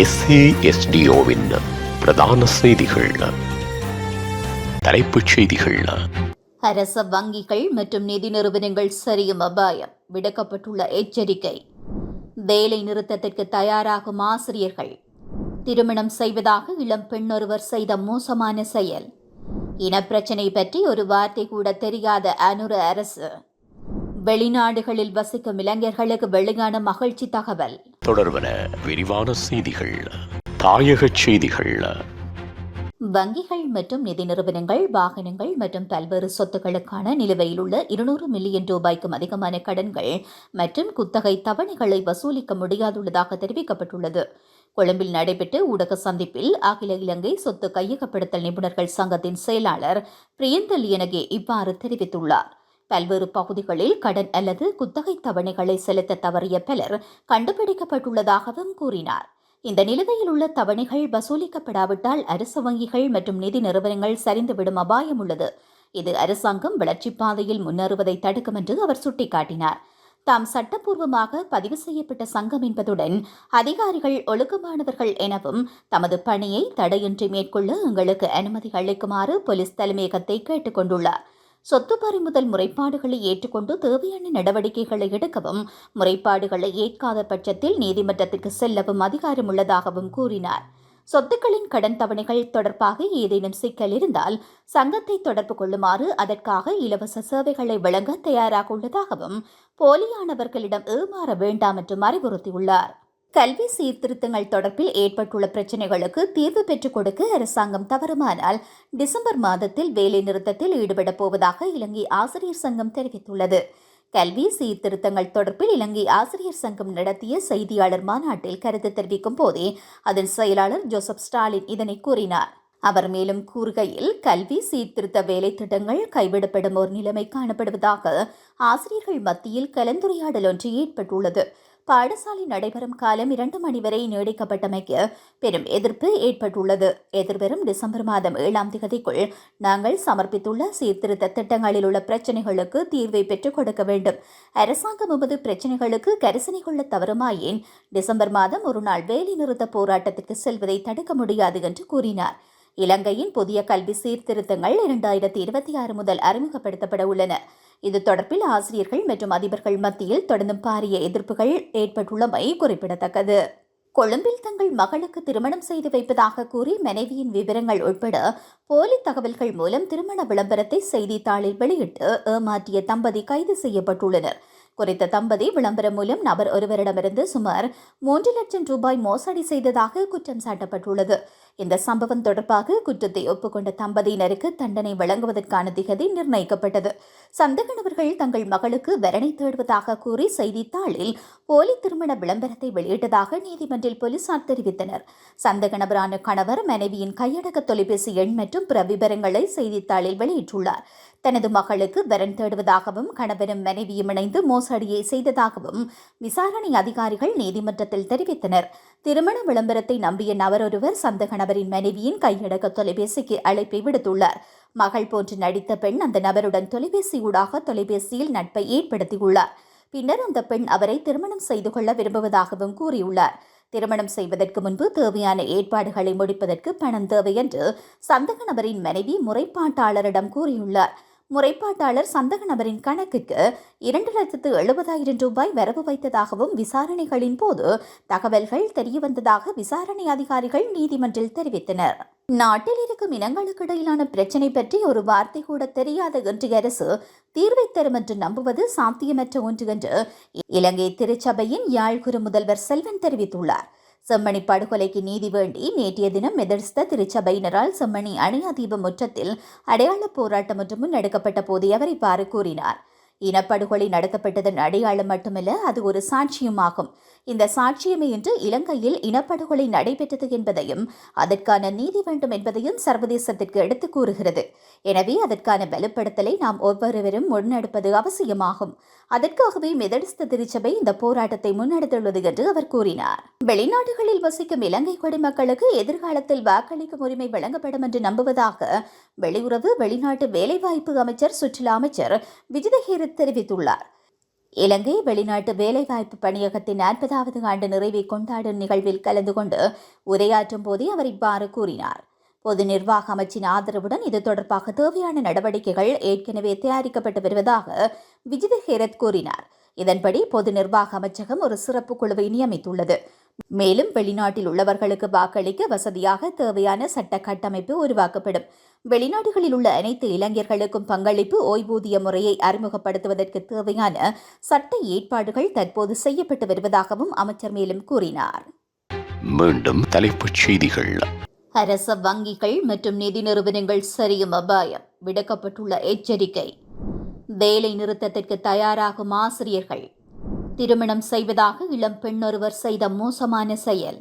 எஸ்ஏஎஸ்டிஓவின் பிரதான செய்திகள். தலைப்புச் செய்திகள். அரச வங்கிகள் மற்றும் நிதி நிறுவனங்கள் சரியும் அபாயம். விடுக்கப்பட்டுள்ள எச்சரிக்கை. வேலை நிறுத்தத்திற்கு தயாராகும் ஆசிரியர்கள். திருமணம் செய்வதாக இளம் பெண் ஒருவர் செய்த மோசமான செயல். இனப்பிரச்சினை பற்றி ஒரு வார்த்தை கூட தெரியாத அனுர அரசு. வெளிநாடுகளில் வசிக்கும் இளைஞர்களுக்கு வெளியான மகிழ்ச்சி தகவல். தொடர்பன விரிவான செய்திகள். தாயக செய்திகள். வங்கிகள் மற்றும் நிதி நிறுவனங்கள் வாகனங்கள் மற்றும் பல்வேறு சொத்துக்களுக்கான நிலுவையில் உள்ள இருநூறு மில்லியன் ரூபாய்க்கும் அதிகமான கடன்கள் மற்றும் குத்தகை தவணைகளை வசூலிக்க முடியாதுள்ளதாக தெரிவிக்கப்பட்டுள்ளது. கொழும்பில் நடைபெற்ற ஊடக சந்திப்பில் அகில இலங்கை சொத்து கையகப்படுத்தல் நிபுணர்கள் சங்கத்தின் செயலாளர் பிரியந்த லியனகே இவ்வாறு தெரிவித்துள்ளார். பல்வேறு பகுதிகளில் கடன் அல்லது குத்தகை தவணைகளை செலுத்த தவறிய பலர் கண்டுபிடிக்கப்பட்டுள்ளதாகவும் கூறினார். இந்த நிலுவையில் உள்ள தவணைகள் வசூலிக்கப்படாவிட்டால் அரசு வங்கிகள் மற்றும் நிதி நிறுவனங்கள் சரிந்துவிடும் அபாயம் உள்ளது. இது அரசாங்கம் வளர்ச்சிப் பாதையில் முன்னேறுவதை தடுக்கும் என்று அவர் சுட்டிக்காட்டினார். தாம் சட்டப்பூர்வமாக பதிவு செய்யப்பட்ட சங்கம் என்பதுடன் அதிகாரிகள் ஒழுக்கமானவர்கள் எனவும் தமது பணியை தடையின்றி மேற்கொள்ள எங்களுக்கு அனுமதி அளிக்குமாறு போலீஸ் தலைமையகத்தை கேட்டுக் கொண்டுள்ளார். சொத்து பறிமுதல் முறைப்பாடுகளை ஏற்றுக்கொண்டு தேவையான நடவடிக்கைகளை எடுக்கவும் முறைப்பாடுகளை ஏற்காத பட்சத்தில் நீதிமன்றத்திற்கு செல்லவும் அதிகாரம் உள்ளதாகவும் கூறினார். சொத்துக்களின் கடன் தவணைகள் தொடர்பாக ஏதேனும் சிக்கல் இருந்தால் சங்கத்தை தொடர்பு கொள்ளுமாறு அதற்காக இலவச சேவைகளை வழங்க தயாராக உள்ளதாகவும் போலியானவர்களிடம் ஏமாற வேண்டாம் என்றும் அறிவுறுத்தியுள்ளார். கல்வி சீர்திருத்தங்கள் தொடர்பில் ஏற்பட்டுள்ள பிரச்சினைகளுக்கு தீர்வு பெற்றுக் கொடுக்க அரசாங்கம் தவறுமானால் டிசம்பர் மாதத்தில் வேலைநிறுத்தத்தில் ஈடுபடப் போவதாக இலங்கை ஆசிரியர் சங்கம் தெரிவித்துள்ளது. கல்வி சீர்திருத்தங்கள் தொடர்பில் இலங்கை ஆசிரியர் சங்கம் நடத்திய செய்தியாளர் மாநாட்டில் கருத்து தெரிவிக்கும் போதே அதன் செயலாளர் ஜோசப் ஸ்டாலின் இதனை கூறினார். அவர் மேலும் கூறுகையில் கல்வி சீர்திருத்த வேலை திட்டங்கள் கைவிடப்படும் ஒரு நிலைமை காணப்படுவதாக ஆசிரியர்கள் மத்தியில் கலந்துரையாடல் ஒன்று ஏற்பட்டுள்ளது. பாடசாலை நடைபெறும் காலம் இரண்டு மணி வரை நீடிக்கப்பட்டமைக்கு பெரும் எதிர்ப்பு ஏற்பட்டுள்ளது. எதிர்வரும் டிசம்பர் மாதம் ஏழாம் தேதிக்குள் நாங்கள் சமர்ப்பித்துள்ள சீர்திருத்த திட்டங்களில் உள்ள பிரச்சினைகளுக்கு தீர்வை பெற்றுக் கொடுக்க வேண்டும். அரசாங்கம் எமது பிரச்சினைகளுக்கு கரிசனை கொள்ள தவறுமாயின் டிசம்பர் மாதம் ஒரு நாள் வேலை நிறுத்த போராட்டத்திற்கு செல்வதை தடுக்க முடியாது என்று கூறினார். இலங்கையின் புதிய கல்வி சீர்திருத்தங்கள் இரண்டாயிரத்தி இருபத்தி ஆறு முதல் அறிமுகப்படுத்தப்பட உள்ளன. இது தொடர்பில் ஆசிரியர்கள் மற்றும் அதிபர்கள் மத்தியில் தொடர்ந்தும் பாரிய எதிர்ப்புகள் ஏற்பட்டுள்ளமை குறிப்பிடத்தக்கது. கொழும்பில் தங்கள் மகளுக்கு திருமணம் செய்து வைப்பதாக கூறி மனைவியின் விவரங்கள் உட்பட போலி தகவல்கள் மூலம் திருமண விளம்பரத்தை செய்தித்தாளில் வெளியிட்டு ஏமாற்றிய தம்பதி கைது செய்யப்பட்டுள்ளனர். குறித்த தம்பதி விளம்பரம் மூலம் நபர் ஒருவரிடமிருந்து சுமார் மூன்று லட்சம் ரூபாய் மோசடி செய்ததாக குற்றம் சாட்டப்பட்டுள்ளது. இந்த சம்பவம் தொடர்பாக குற்றத்தை ஒப்புக்கொண்ட தம்பதியினருக்கு தண்டனை வழங்குவதற்கான திகதி நிர்ணயிக்கப்பட்டது. சந்தக நபர்கள் தங்கள் மகளுக்கு வரணை தேடுவதாக கூறி செய்தித்தாளில் போலி திருமண விளம்பரத்தை வெளியிட்டதாக நீதிமன்றில் போலீசார் தெரிவித்தனர். சந்தக நபரான கணவர் மனைவியின் கையடக்க தொலைபேசி எண் மற்றும் பிற விவரங்களை செய்தித்தாளில் வெளியிட்டுள்ளார். தனது மகளுக்கு வரன் தேடுவதாகவும் கணவரும் மனைவியும் இணைந்து மோசடியை செய்ததாகவும் விசாரணை அதிகாரிகள் நீதிமன்றத்தில் தெரிவித்தனர். திருமண விளம்பரத்தை நம்பிய நபர் ஒருவர் சந்தக மனைவியின் கையடக்க தொலைபேசிக்கு அழைப்பை விடுத்துள்ளார். மகள் போன்று நடித்த பெண் அந்த நபருடன் தொலைபேசி ஊடாக தொலைபேசியில் நட்பை ஏற்படுத்தியுள்ளார். பின்னர் அந்த பெண் அவரை திருமணம் செய்து கொள்ள விரும்புவதாகவும் கூறியுள்ளார். திருமணம் செய்வதற்கு முன்பு தேவையான ஏற்பாடுகளை முடிப்பதற்கு பணம் தேவை என்று சந்தக நபரின் மனைவி முறைப்பாட்டாளரிடம் கூறியுள்ளார். முறைப்பாட்டாளர் சந்தக நபரின் கணக்குக்கு இரண்டு லட்சத்து எழுபதாயிரம் ரூபாய் வரவு வைத்ததாகவும் விசாரணைகளின் போது தகவல்கள் தெரியவந்ததாக விசாரணை அதிகாரிகள் நீதிமன்றில் தெரிவித்தனர். நாட்டில் இருக்கும் இனங்களுக்கு இடையிலான பிரச்சினை பற்றி ஒரு வார்த்தை கூட தெரியாத என்று அரசு தீர்வை தரும் என்று நம்புவது சாத்தியமற்ற ஒன்று என்று இலங்கை திருச்சபையின் யாழ்குரு முதல்வர் செல்வன் தெரிவித்துள்ளார். செம்மணி படுகொலைக்கு நீதி வேண்டி நேற்றைய தினம் எதிர்த்த திருச்சபையினரால் செம்மணி அணையாதீப முற்றத்தில் அடையாள போராட்டம் ஒன்றும் முன்னெடுக்கப்பட்ட போது அவர் இவ்வாறு கூறினார். இனப்படுகொலை நடத்தப்பட்டதன் அடையாளம் மட்டுமல்ல அது ஒரு சாட்சியுமாகும். இந்த சாட்சியமே இன்று இலங்கையில் இனப்படுகொலை நடைபெற்றது என்பதையும் அதற்கான நீதி வேண்டும் என்பதையும் சர்வதேசத்திற்கு எடுத்து கூறுகிறது. எனவே அதற்கான வலுப்படுத்தலை நாம் ஒவ்வொருவரும் முன்னெடுப்பது அவசியமாகும். அதற்காகவே மெதடிஸ்த திருச்சபை இந்த போராட்டத்தை முன்னெடுத்துள்ளது என்று அவர் கூறினார். வெளிநாடுகளில் வசிக்கும் இலங்கை குடிமக்களுக்கு எதிர்காலத்தில் வாக்களிக்கும் உரிமை வழங்கப்படும் என்று நம்புவதாக வெளியுறவு வெளிநாட்டு வேலைவாய்ப்பு அமைச்சர் சுற்றுலா அமைச்சர் விஜிதஹீரத் தெரிவித்துள்ளார். இலங்கை வெளிநாட்டு வேலைவாய்ப்பு பணியகத்தின் நாற்பதாவது ஆண்டு நிறைவை கொண்டாடும் நிகழ்வில் கலந்து கொண்டு உரையாற்றும் போதே அவர் இவ்வாறு கூறினார். பொது நிர்வாக அமைச்சின் ஆதரவுடன் இது தொடர்பாக தேவையான நடவடிக்கைகள் ஏற்கனவே தயாரிக்கப்பட்டு வருவதாக விஜித ஹேரத் கூறினார். இதன்படி பொது நிர்வாக அமைச்சகம் ஒரு சிறப்பு குழுவை நியமித்துள்ளது. மேலும் வெளிநாட்டில் உள்ளவர்களுக்கு வாக்களிக்க வசதியாக தேவையான சட்ட கட்டமைப்பு உருவாக்கப்படும். வெளிநாடுகளில் உள்ள அனைத்து இளைஞர்களுக்கும் பங்களிப்பு ஓய்வூதிய முறையை அறிமுகப்படுத்துவதற்கு தேவையான சட்ட ஏற்பாடுகள் தற்போது செய்யப்பட்டு வருவதாகவும் அமைச்சர் மேலும் கூறினார். மீண்டும் தலைப்புச் செய்திகள். அரச வங்கிகள் மற்றும் நிதி நிறுவனங்கள் சரியும் அபாயம். விடுக்கப்பட்டுள்ள எச்சரிக்கை. வேலை நிறுத்தத்திற்கு தயாராகும் ஆசிரியர்கள். திருமணம் செய்வதாக இளம் பெண்ணொருவர் செய்த மோசமான செயல்.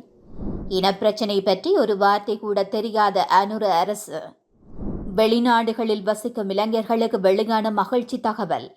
இனப்பிரச்சினை பற்றி ஒரு வார்த்தை கூட தெரியாத அனுர அரசு. வெளிநாடுகளில் வசிக்கும் இளைஞர்களுக்கு வெளியான மகிழ்ச்சி தகவல்.